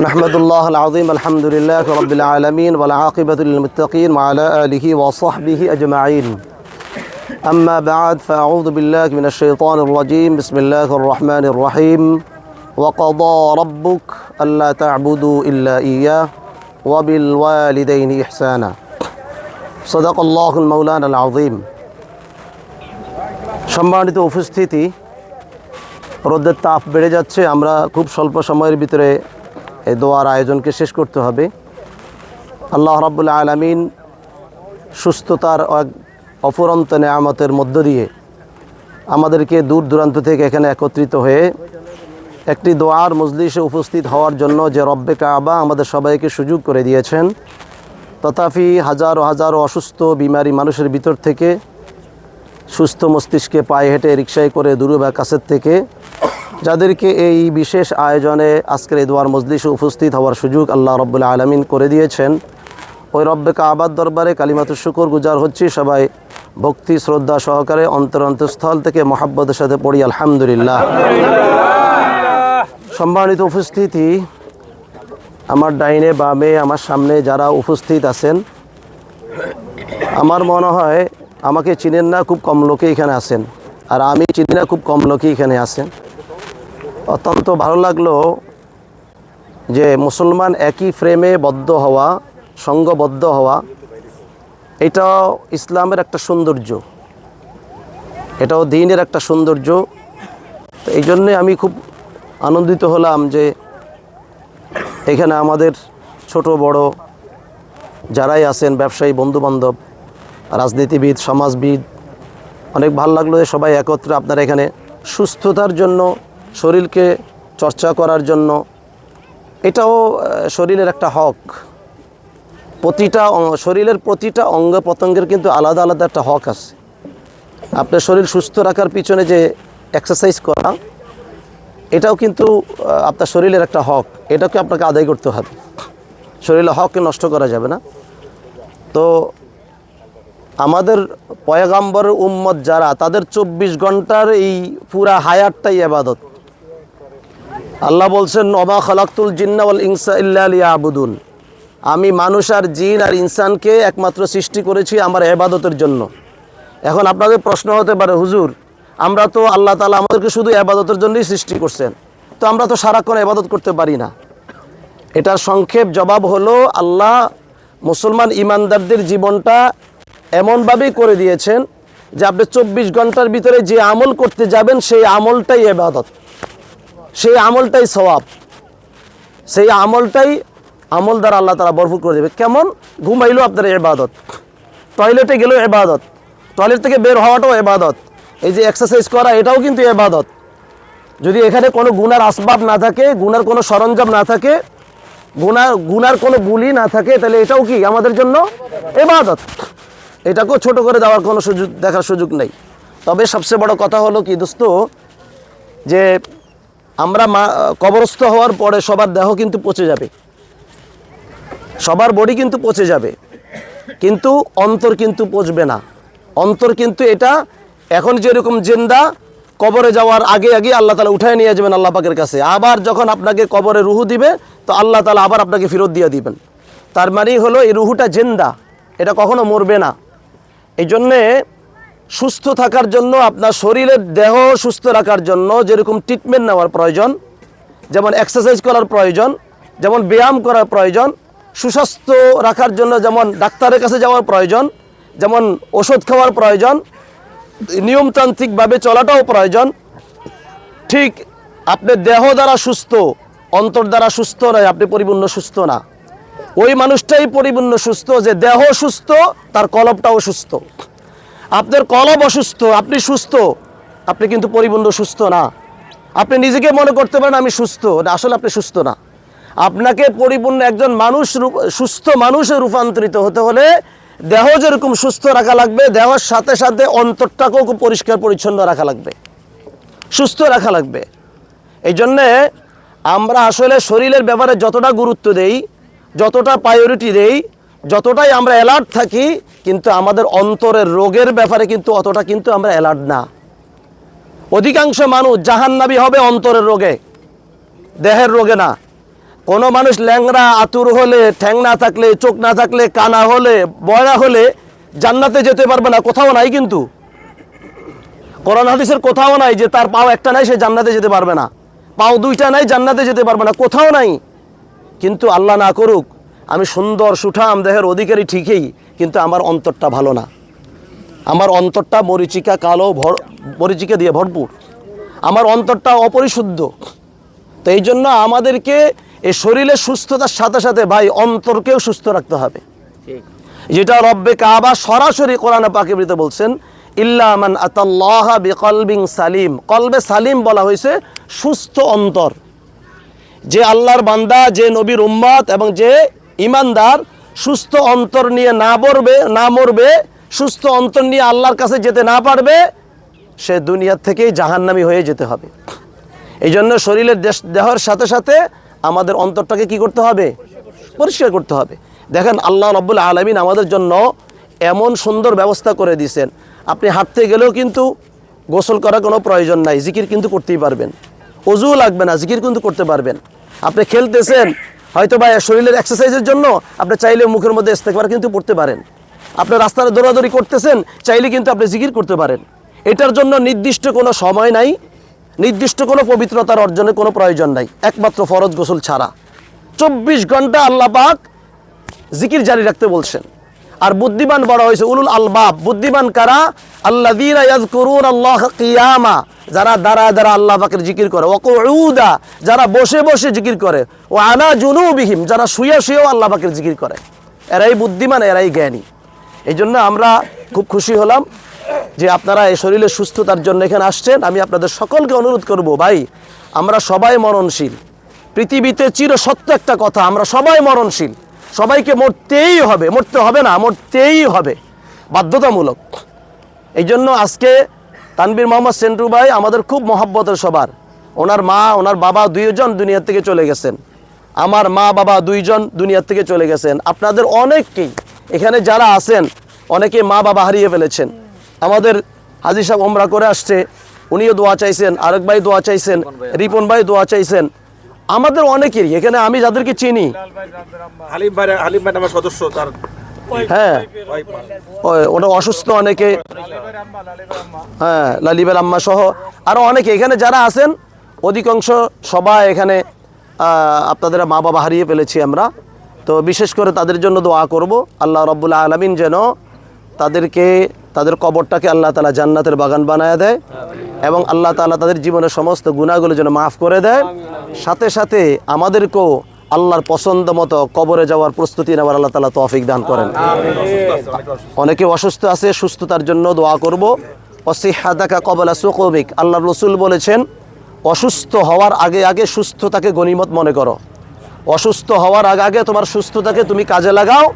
نحمد الله العظيم الحمد لله رب العالمين والعاقبة للمتقين وعلى آله وصحبه أجمعين أما بعد فأعوذ بالله من الشيطان الرجيم بسم الله الرحمن الرحيم وقضى ربك ألا تعبدوا إلا إياه وبالوالدين إحسانا صدق الله المولان العظيم সম্মানিত উপস্থিতি রোদের তাপ বেড়ে যাচ্ছে আমরা খুব স্বল্প সময়ের ভিতরে এই দোয়ার আয়োজনকে শেষ করতে হবে। আল্লাহ রাবুল্লাহ আলমিন সুস্থতার অফুরন্ত নেয়ামতের মধ্য দিয়ে আমাদেরকে দূর দূরান্ত থেকে এখানে একত্রিত হয়ে একটি দোয়ার মজলিসে উপস্থিত হওয়ার জন্য যে রব্বে কাবা আমাদের সবাইকে সুযোগ করে দিয়েছেন, তথাপি হাজারো হাজারো অসুস্থ, বিমারি মানুষের ভিতর থেকে সুস্থ মস্তিষ্কে পায়ে হেঁটে রিক্সায় করে দূরে বা কাছের থেকে যাদেরকে এই বিশেষ আয়োজনে আজকের এই দোয়ার মজলিসে উপস্থিত হওয়ার সুযোগ আল্লাহ রব্বুল্লা আলমিন করে দিয়েছেন। ওই রব্বে কাবাদ দরবারে কালিমাতুর শুকর গুজার হচ্ছি সবাই ভক্তি শ্রদ্ধা সহকারে অন্তর অন্তঃস্থল থেকে মহাব্বতের সাথে পড়ি আলহামদুলিল্লাহ। সম্মানিত উপস্থিতি আমার ডাইনে বামে আমার সামনে যারা উপস্থিত আছেন আমার মনে হয় আমাকে চিনেন না খুব কম লোকে এখানে আছেন। আর আমি চিনি না খুব কম লোকে এখানে আছেন। অত্যন্ত ভালো লাগল যে মুসলমান একই ফ্রেমে বদ্ধ হওয়া, সঙ্গবদ্ধ হওয়া, এটাও ইসলামের একটা সৌন্দর্য। এটাও দিনের একটা সৌন্দর্য। এই জন্যে আমি খুব আনন্দিত হলাম যে এখানে আমাদের ছোট, বড় যারাই আছেন, ব্যবসায়ী, বন্ধুবান্ধব, রাজনীতিবিদ, সমাজবিদ, অনেক ভালো লাগল যে সবাই একত্রে আপনারা এখানে সুস্থতার জন্য শরীরকে চর্চা করার জন্য, এটাও শরীরের একটা হক। প্রতিটা শরীরের প্রতিটা অঙ্গ প্রত্যঙ্গের কিন্তু আলাদা আলাদা একটা হক আছে। আপনার শরীর সুস্থ রাখার পিছনে যে এক্সারসাইজ করা, এটাও কিন্তু আপনার শরীরের একটা হক। এটাকে আপনাকে আদায় করতে হবে। শরীরের হককে নষ্ট করা যাবে না। তো, আমাদের পয়গাম্বর উম্মত যারা, তাদের চব্বিশ ঘণ্টার এই পুরা হায়ারটাই আবাদত আল্লাহ বলছেন অমা খালাক্তুল জিন্নাওয়াল ইনসা ইল্লা আবুদুন আমি মানুষ আর জিন আর ইনসানকে একমাত্র সৃষ্টি করেছি আমার এবাদতের জন্য। এখন আপনাদের প্রশ্ন হতে পারে, হুজুর, আমরা তো আল্লাহ তালা আমাদেরকে শুধু এবাদতের জন্যই সৃষ্টি করছেন। তো আমরা তো সারাক্ষণ এবাদত করতে পারি না। এটার সংক্ষেপ জবাব হলো, আল্লাহ মুসলমান ইমানদারদের জীবনটা এমনভাবেই করে দিয়েছেন যে আপনি চব্বিশ ঘণ্টার ভিতরে যে আমল করতে যাবেন, সেই আমলটাই এবাদত। সেই আমলটাই সওয়াব। সেই আমলটাই আমল দ্বারা আল্লাহ তারা ভরপুর করে দেবে। কেমন? ঘুমাইলো আপনার এবাদত টয়লেটে গেলেও এবাদত টয়লেট থেকে বের হওয়াটাও এবাদত এই যে এক্সারসাইজ করা, এটাও কিন্তু এবাদত যদি এখানে কোনো গুনার আসবাব না থাকে, গুনার কোনো সরঞ্জাম না থাকে, গুনার গুনার কোনো বুলি না থাকে, তাহলে এটাও কি আমাদের জন্য এবাদত এটাকেও ছোট করে দেওয়ার কোনো সুযোগ, দেখার সুযোগ নেই। তবে সবচেয়ে বড় কথা হলো কি দোস্ত, যে আমরা মা, কবরস্থ হওয়ার পরে সবার দেহ কিন্তু পচে যাবে। সবার বডি কিন্তু পচে যাবে। কিন্তু অন্তর কিন্তু পচবে না। অন্তর কিন্তু এটা এখন যেরকম জেন্দা, কবরে যাওয়ার আগে আগে আল্লাহ তালা উঠায় নিয়ে যাবেন আল্লাহ পাকের কাছে। আবার যখন আপনাকে কবরে রুহু দিবে, তো আল্লাহ তালা আবার আপনাকে ফেরত দিয়ে দিবেন। তার মানেই হলো এই রুহুটা জেন্দা। এটা কখনো মরবে না। এই জন্যে সুস্থ থাকার জন্য, আপনার শরীরের দেহ সুস্থ রাখার জন্য যেরকম ট্রিটমেন্ট নেওয়ার প্রয়োজন, যেমন এক্সারসাইজ করার প্রয়োজন, যেমন ব্যায়াম করার প্রয়োজন, সুস্বাস্থ্য রাখার জন্য যেমন ডাক্তারের কাছে যাওয়ার প্রয়োজন, যেমন ওষুধ খাওয়ার প্রয়োজন, নিয়মতান্ত্রিকভাবে চলাটাও প্রয়োজন। ঠিক আপনি দেহ দ্বারা সুস্থ, অন্তর দ্বারা সুস্থ নয়, আপনি পরিপূর্ণ সুস্থ না। ওই মানুষটাই পরিপূর্ণ সুস্থ, যে দেহ সুস্থ, তার কলবটাও সুস্থ। আপনার কলব অসুস্থ, আপনি সুস্থ। আপনি কিন্তু পরিপূর্ণ সুস্থ না। আপনি নিজেকে মনে করতে পারেন আমি সুস্থ আসলে আপনি সুস্থ না। আপনাকে পরিপূর্ণ একজন মানুষ সুস্থ মানুষে রূপান্তরিত হতে হলে দেহ যেরকম সুস্থ রাখা লাগবে, দেহের সাথে সাথে অন্তরটাকেও খুব পরিষ্কার পরিচ্ছন্ন রাখা লাগবে। সুস্থ রাখা লাগবে। এই জন্যে আমরা আসলে শরীরের ব্যাপারে যতটা গুরুত্ব দেই, যতটা প্রায়োরিটি দেই যতটাই আমরা অ্যালার্ট থাকি, কিন্তু আমাদের অন্তরের রোগের ব্যাপারে কিন্তু অতটা কিন্তু আমরা অ্যালার্ট না। অধিকাংশ মানুষ জাহান্নাবি হবে অন্তরের রোগে, দেহের রোগে না। কোনো মানুষ ল্যাংরা আতুর হলে, ঠ্যাং না থাকলে, চোখ না থাকলে, কানা হলে বয়রা হলে জান্নাতে যেতে পারবে না, কোথাও নাই কিন্তু। করোনা হাদিসের কোথাও নাই যে তার পাও একটা নাই, সে জান্নাতে যেতে পারবে না। পাও দুইটা নাই, জান্নাতে যেতে পারবে না, কোথাও নাই। কিন্তু আল্লাহ না করুক আমি সুন্দর সুঠাম দেহের অধিকারী ঠিকই কিন্তু আমার অন্তরটা ভালো না। আমার অন্তরটা মরিচিকা কালো ভর মরিচিকা দিয়ে ভরপুর। আমার অন্তরটা অপরিশুদ্ধ। তো এই জন্য আমাদেরকে এই শরীরের সুস্থতার সাথে সাথে ভাই অন্তরকেও সুস্থ রাখতে হবে। যেটা রব্বে কাবা সরাসরি কোরআনে পাকিবৃতে বলছেন ইল্লামান আতাল্লাহ বিকলবিং সালিম। কলবে সালিম বলা হয়েছে সুস্থ অন্তর। যে আল্লাহর বান্দা যে নবীর উম্মত এবং যে ইমানদার, সুস্থ অন্তর নিয়ে না মরবে না মরবে, সুস্থ অন্তর নিয়ে আল্লাহর কাছে যেতে না পারবে, সে দুনিয়ার থেকেই জাহান্নামি হয়ে যেতে হবে। এই জন্য শরীরের দেহের সাথে সাথে আমাদের অন্তরটাকে কি করতে হবে? পরিষ্কার করতে হবে। দেখেন আল্লাহ রব্বুল আলমিন আমাদের জন্য এমন সুন্দর ব্যবস্থা করে দিয়েছেন। আপনি হাঁটতে গেলেও কিন্তু গোসল করার কোনো প্রয়োজন নাই, জিকির কিন্তু করতেই পারবেন। অজুও লাগবে না, জিকির কিন্তু করতে পারবেন। আপনি খেলতেছেন হয়তো বা শরীরের এক্সারসাইজের জন্য আপনি চাইলে মুখের মধ্যে ইস্তেকবার কিন্তু পড়তে পারেন। আপনি রাস্তায় দৌড়াদৌড়ি করতেছেন, চাইলে কিন্তু আপনি জিকির করতে পারেন। এটার জন্য নির্দিষ্ট কোনো সময় নাই, নির্দিষ্ট কোনো পবিত্রতার অর্জনের কোনো প্রয়োজন নাই, একমাত্র ফরজ গোসল ছাড়া। চব্বিশ ঘণ্টা আল্লাহ পাক জিকির জারি রাখতে বলছেন। আর বুদ্ধিমান বড় হয়েছে, উলুল আলবাব, বুদ্ধিমান কারা? আল্লাহ আল্লাহ কিয়ামা। যারা দাঁড়া দাঁড়া আল্লাহ পাকের জিকির করে ও কউদা যারা বসে বসে জিকির করে ও আনা জুনুবিহিম, যারা শুয়ে শুয়েও আল্লাহ পাকের জিকির করে। এরাই বুদ্ধিমান, এরাই জ্ঞানী। এই জন্য আমরা খুব খুশি হলাম যে আপনারা এই শরীরের সুস্থতার জন্য এখানে আসছেন। আমি আপনাদের সকলকে অনুরোধ করব, ভাই, আমরা সবাই মরণশীল। পৃথিবীতে চির সত্য একটা কথা, আমরা সবাই মরণশীল। সবাইকে মরতেই হবে, মরতে হবে না, মরতেই হবে। বাধ্যতামূলক। এই জন্য আজকে তানবীর মোহাম্মদ সেন্টু ভাই আমাদের খুব মহাব্বতের সবার। ওনার মা ওনার বাবা দুইজন দুনিয়া থেকে চলে গেছেন। আমার মা বাবা দুইজন দুনিয়া থেকে চলে গেছেন। আপনাদের অনেককেই এখানে যারা আছেন অনেকে মা বাবা হারিয়ে ফেলেছেন। আমাদের হাজি সাহেব ওমরা করে আসছে উনিও দোয়া চাইছেন আরেক ভাই দোয়া চাইছেন রিপন ভাই। দোয়া চাইছেন। আমাদের অনেকেরই এখানে আমি যাদেরকে চিনি। হালিম ভাই হালিম ভাই আমার সদস্য তার হ্যাঁ। ওটা অসুস্থ অনেকে। হ্যাঁ লালিবের আম্মা সহ আরও অনেকে। এখানে যারা আছেন অধিকাংশ সবাই এখানে আপনাদের মা বাবা হারিয়ে ফেলেছি আমরা। তো বিশেষ করে তাদের জন্য দোয়া করব। আল্লাহ রব্বুল আলমিন যেন তাদেরকে তাদের কবরটাকে আল্লাহ তালা জান্নাতের বাগান বানায় দেয় এবং আল্লাহ তালা তাদের জীবনের সমস্ত গুণাগুলো যেন মাফ করে দেয়। সাথে সাথে আমাদেরকেও আল্লাহর পছন্দ মতো কবরে যাওয়ার প্রস্তুতি নেওয়ার আল্লাহ তালা তৌফিক দান করেন। অনেকে অসুস্থ আছে। সুস্থতার জন্য দোয়া করব। অসিহাদাকা কবলা সুকবিক। আল্লাহ রসুল বলেছেন অসুস্থ হওয়ার আগে আগে সুস্থতাকে গণিমত মনে করো। অসুস্থ হওয়ার আগে আগে তোমার সুস্থতাকে তুমি কাজে লাগাও।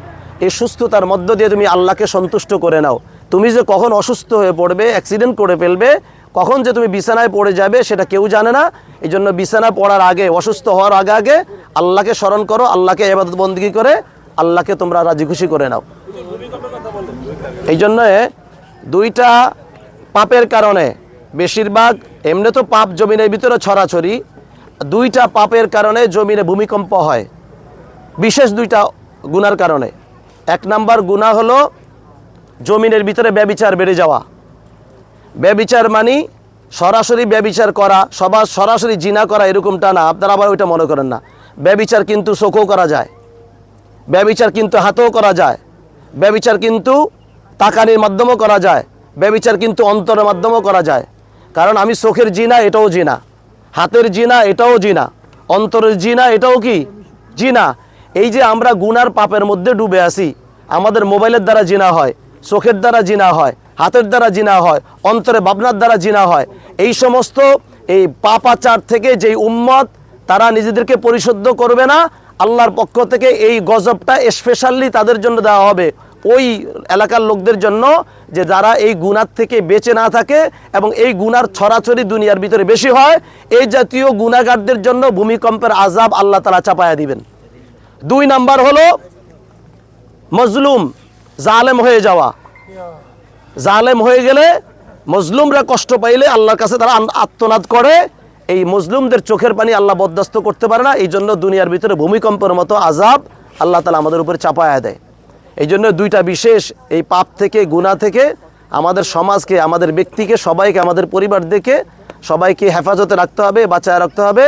এই সুস্থতার মধ্য দিয়ে তুমি আল্লাহকে সন্তুষ্ট করে নাও। তুমি যে কখন অসুস্থ হয়ে পড়বে অ্যাক্সিডেন্ট করে ফেলবে কখন যে তুমি বিছানায় পড়ে যাবে সেটা কেউ জানে না। এই জন্য বিছানা পড়ার আগে, অসুস্থ হওয়ার আগে আগে আল্লাহকে স্মরণ করো, আল্লাহকে এবাদত বন্দিগি করে, আল্লাহকে তোমরা রাজি খুশি করে নাও। এই জন্য দুইটা পাপের কারণে, বেশিরভাগ এমনি তো পাপ জমিনের ভিতরে ছড়াছড়ি, দুইটা পাপের কারণে জমিনে ভূমিকম্প হয়। বিশেষ দুইটা গুনার কারণে। এক নাম্বার গুণা হলো জমিনের ভিতরে ব্যবিচার বেড়ে যাওয়া। ব্যবিচার মানি, সরাসরি ব্যবিচার করা, সবার সরাসরি জিনা করা এরকমটা না, আপনারা আবার ওইটা মনে করেন না। ব্যবিচার কিন্তু চোখেও করা যায়, ব্যবিচার কিন্তু হাতেও করা যায়, ব্যবিচার কিন্তু তাকানির মাধ্যমেও করা যায়, ব্যবিচার কিন্তু অন্তরের মাধ্যমেও করা যায়। কারণ আমি চোখের জিনা, এটাও জিনা। হাতের জিনা, এটাও জিনা। অন্তরের জিনা, এটাও কি? জিনা। এই যে আমরা গুনার পাপের মধ্যে ডুবে আসি আমাদের মোবাইলের দ্বারা জিনা হয় চোখের দ্বারা জিনা হয় হাতের দ্বারা জিনা হয়, অন্তরে ভাবনার দ্বারা জিনা হয়। এই সমস্ত এই পাপাচার থেকে যেই উম্মত, তারা নিজেদেরকে পরিশুদ্ধ করবে না, আল্লাহর পক্ষ থেকে এই গজবটা স্পেশালি তাদের জন্য দেওয়া হবে। ওই এলাকার লোকদের জন্য যে যারা এই গুনার থেকে বেঁচে না থাকে এবং এই গুনার ছড়াছড়ি দুনিয়ার ভিতরে বেশি হয়, এই জাতীয় গুনাগারদের জন্য ভূমিকম্পের আজাব আল্লাহ তালা চাপায়া দিবেন। দুই নাম্বার হলো, মজলুম, জালেম হয়ে যাওয়া। জালেম হয়ে গেলে মজলুমরা কষ্ট পাইলে আল্লাহর কাছে তারা আত্মনাদ করে। এই মজলুমদের চোখের পানি আল্লাহ বরদাস্ত করতে পারে না। এই জন্য দুনিয়ার ভিতরে ভূমিকম্পের মতো আজাব আল্লাহ তালা আমাদের উপরে চাপায়া দেয়। এই জন্য দুইটা বিশেষ, এই পাপ থেকে গুণা থেকে আমাদের সমাজকে, আমাদের ব্যক্তিকে, সবাইকে, আমাদের পরিবার দেখে সবাইকে হেফাজতে রাখতে হবে, বাঁচায় রাখতে হবে।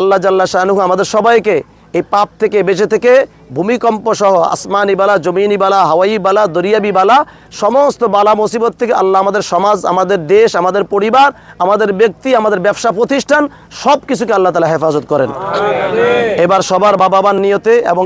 আল্লাহ জাল্লা শাহনুহ আমাদের সবাইকে এই পাপ থেকে বেঁচে থেকে ভূমিকম্প সহ আসমানি বালা জমিনি বালা হাওয়াই বালা দরিয়াবি বালা সমস্ত বালা মুসিবত থেকে আল্লাহ আমাদের সমাজ আমাদের দেশ আমাদের পরিবার আমাদের ব্যক্তি আমাদের ব্যবসা প্রতিষ্ঠান সব কিছুকে আল্লাহ তালা হেফাজত করেন। এবার সবার বাবা নিয়তে এবং